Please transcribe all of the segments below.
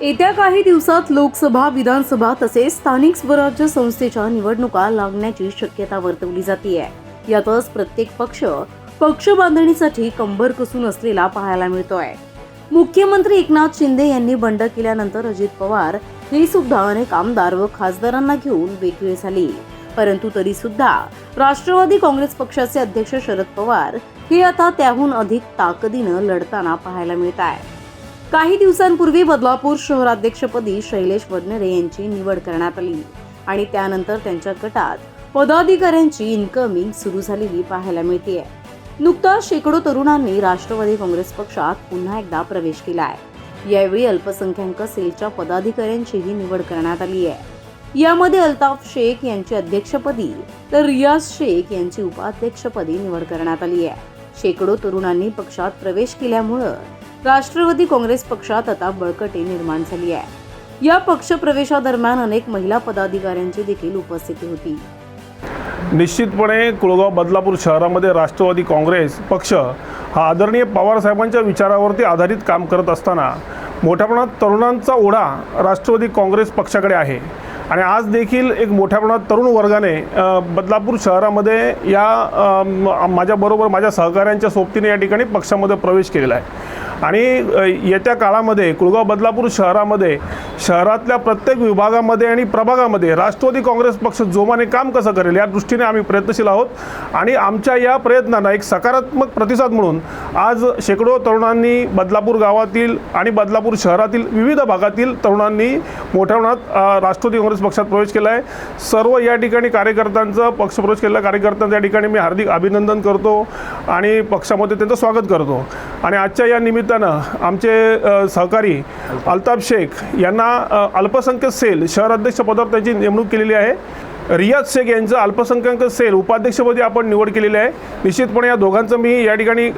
येत्या काही दिवसात लोकसभा विधानसभा तसेच स्थानिक स्वराज्य संस्थेच्या निवडणुका लागण्याची शक्यता वर्तवली जाते आहे यातच प्रत्येक पक्ष पक्ष बांधणीसाठी कंबर कसून असलेला पाहायला मिळतोय. मुख्यमंत्री एकनाथ शिंदे यांनी बंड केल्यानंतर अजित पवार हे सुद्धा अनेक आमदार व खासदारांना घेऊन वेगळे झाले. परंतु तरी सुद्धा राष्ट्रवादी काँग्रेस पक्षाचे अध्यक्ष शरद पवार हे आता त्याहून अधिक ताकदीनं लढताना पाहायला मिळत आहे काही दिवसांपूर्वी बदलापूर शहराध्यक्षपदी शैलेश वडनेरे यांची निवड करण्यात आली. आणि त्यानंतर त्यांच्या गटात पदाधिकाऱ्यांची इन्कमिंग सुरू झालेली पाहायला मिळते नुकताच शेकडो तरुणांनी राष्ट्रवादी काँग्रेस पक्षात पुन्हा एकदा प्रवेश केला आहे यावेळी अल्पसंख्याक सेलच्या पदाधिकाऱ्यांचीही निवड करण्यात आली आहे. यामध्ये अल्ताफ शेख यांची अध्यक्षपदी तर रियाज शेख यांची उपाध्यक्षपदी निवड करण्यात आली आहे. शेकडो तरुणांनी पक्षात प्रवेश केल्यामुळं राष्ट्रवादी काँग्रेस पक्षात आता बळकटी निर्माण झाली आहे. या पक्ष प्रवेशादरम्यान अनेक महिला पदाधिकाऱ्यांची देखील उपस्थिती होती. निश्चितपणे कुळगाव बदलापूर शहरामध्ये राष्ट्रवादी काँग्रेस पक्ष हा आदरणीय पवारसाहेबांच्या विचारावरती आधारित काम करत असताना मोठ्या प्रमाणात तरुणांचा ओढा राष्ट्रवादी काँग्रेस पक्षाकडे आहे. आणि आज देखील एक मोठ्या प्रमाणात तरुण वर्गाने बदलापूर शहरामध्ये या माझ्याबरोबर माझ्या सहकाऱ्यांच्या सोबतीने या ठिकाणी पक्षामध्ये प्रवेश केलेला आहे. आणि येत्या काळामध्ये कुळगाव बदलापूर शहरामध्ये शहरातल्या प्रत्येक विभागामध्ये आणि प्रभागामध्ये राष्ट्रवादी काँग्रेस पक्ष जोमाने काम कसं करेल या दृष्टीने आम्ही प्रयत्नशील आहोत. आणि आमच्या या प्रयत्नांना एक सकारात्मक प्रतिसाद म्हणून आज शेकडो तरुणांनी बदलापूर गावातील आणि बदलापूर शहरातील विविध भागातील तरुणांनी मोठ्या प्रमाणात राष्ट्रवादी काँग्रेस पक्षात प्रवेश केला आहे सर्व या ठिकाणी कार्यकर्त्यांचं पक्षप्रवेश केलेल्या कार्यकर्त्यांचं या ठिकाणी मी हार्दिक अभिनंदन करतो आणि पक्षामध्ये त्यांचं स्वागत करतो. आणि आजच्या या निमित्तानं आमचे सहकारी अल्ताफ शेख यांना अ, अल्पसंख्याक सेल शहर पदावर त्यांची नेमणूक केलेली आहे. रियाज शेख यांचं अल्पसंख्याक सेल उपाध्यक्षपदी आपण निवड केलेली आहे. निश्चितपणे या दोघांचं मी या ठिकाणी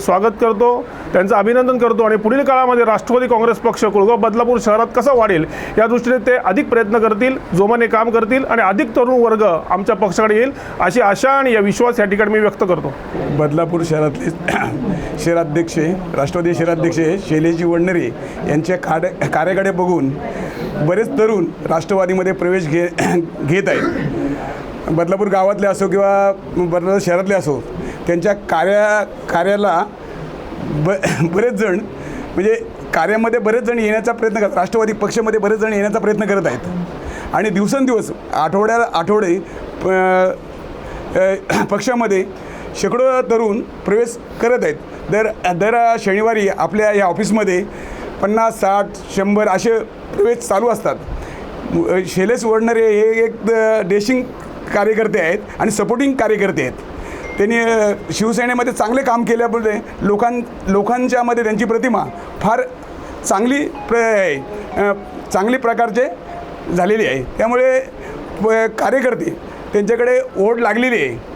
स्वागत करतो. त्यांचं अभिनंदन करतो. आणि पुढील काळामध्ये राष्ट्रवादी काँग्रेस पक्ष कुळगाव बदलापूर शहरात कसा वाढेल या दृष्टीने ते अधिक प्रयत्न करतील जोमाने काम करतील आणि अधिक तरुण वर्ग आमच्या पक्षाकडे येईल अशी आशा आणि या विश्वास या ठिकाणी मी व्यक्त करतो. बदलापूर शहरातले शहराध्यक्ष राष्ट्रवादी शहराध्यक्ष शैलेशजी वडनेरे यांच्या कार्य कार्याकडे बघून बरेच तरुण राष्ट्रवादीमध्ये प्रवेश घे घेत आहेत. बदलापूर गावातले असो किंवा बदलापूर शहरातले असो त्यांच्या कार्या कार्याला ब बरेच जण म्हणजे कार्यामध्ये बरेच जण येण्याचा प्रयत्न करतात राष्ट्रवादी पक्षामध्ये बरेच जण येण्याचा प्रयत्न करत आहेत. आणि दिवसेंदिवस आठवड्या आठवडे प- पक्षामध्ये शेकडो तरुण प्रवेश करत आहेत. दर दर शनिवारी आपल्या या ऑफिसमध्ये पन्नास साठ शंभर असे प्रवेश चालू असतात. शैलेश वडणारे हे एक डेशिंग कार्यकर्ते आहेत आणि सपोर्टिंग कार्यकर्ते आहेत. त्यांनी शिवसेनेमध्ये चांगले काम केल्यामुळे लोकां लोकांच्यामध्ये त्यांची प्रतिमा फार चांगली प्र चांगली प्रकारचे झालेली आहे. त्यामुळे प- कार्यकर्ते त्यांच्याकडे ओढ लागलेली आहे.